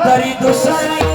dari dosa yang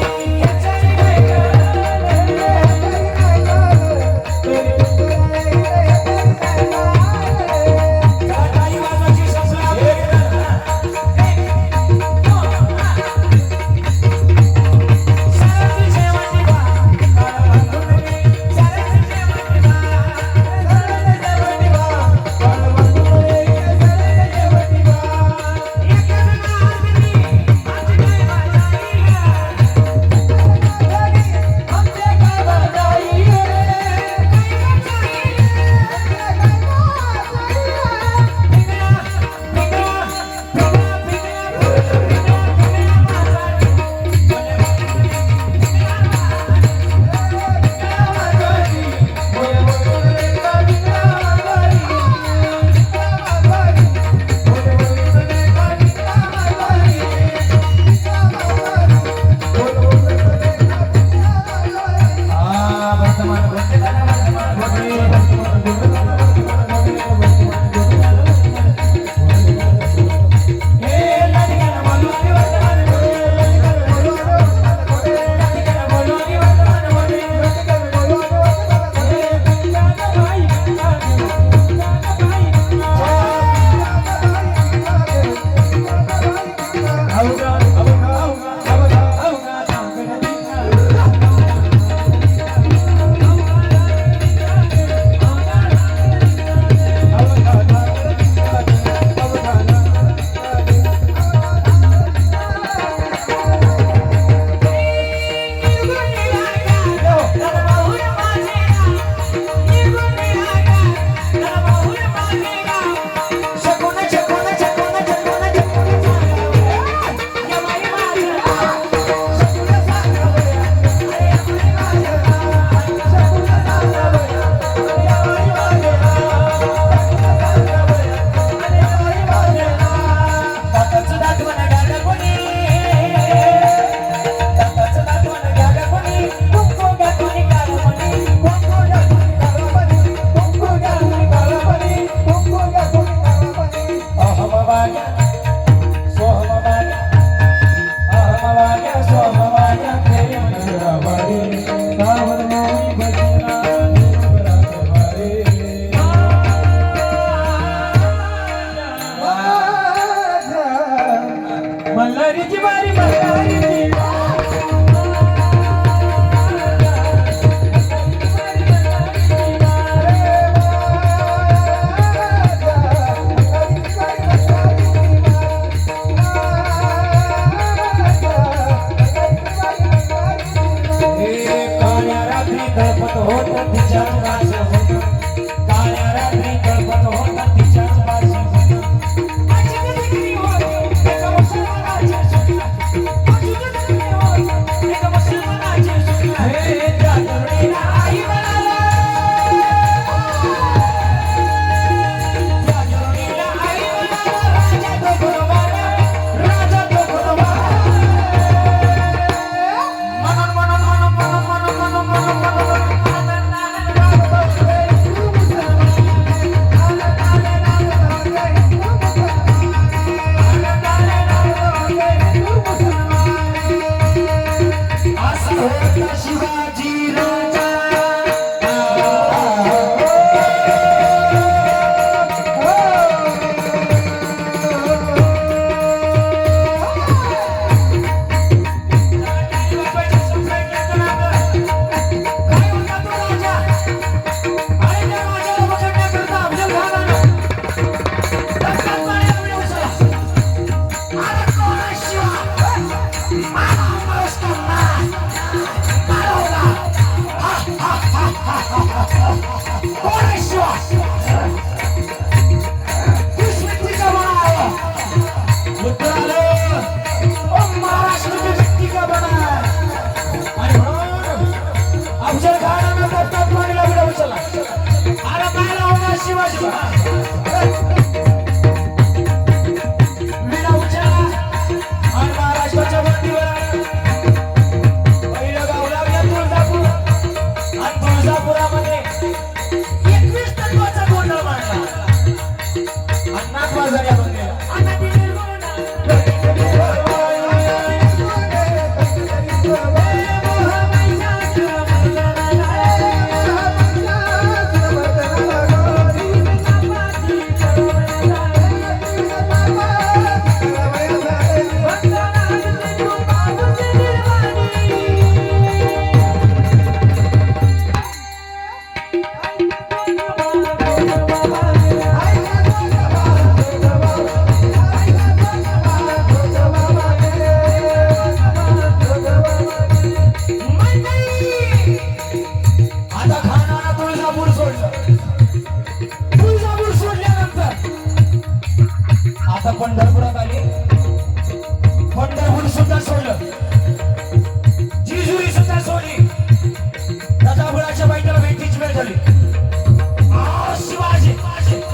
કાળ્યા રાખી ગણપત હોત દિશા Oh, अन्नात बाजार या बंगल्याला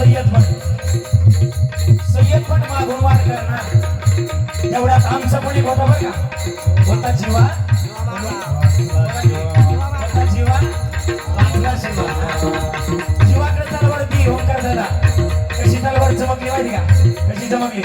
सय्यद पण सय्यद भट मागून वार करणार. एवढ्यात आमचं कोणी होतं बरं का? होता जीवा. होता जीवा. वाचला शिवा जीवाकडे तलवार ती ओंकार झाला कशी तलवार चमकली माहिती का? कशी चमकली?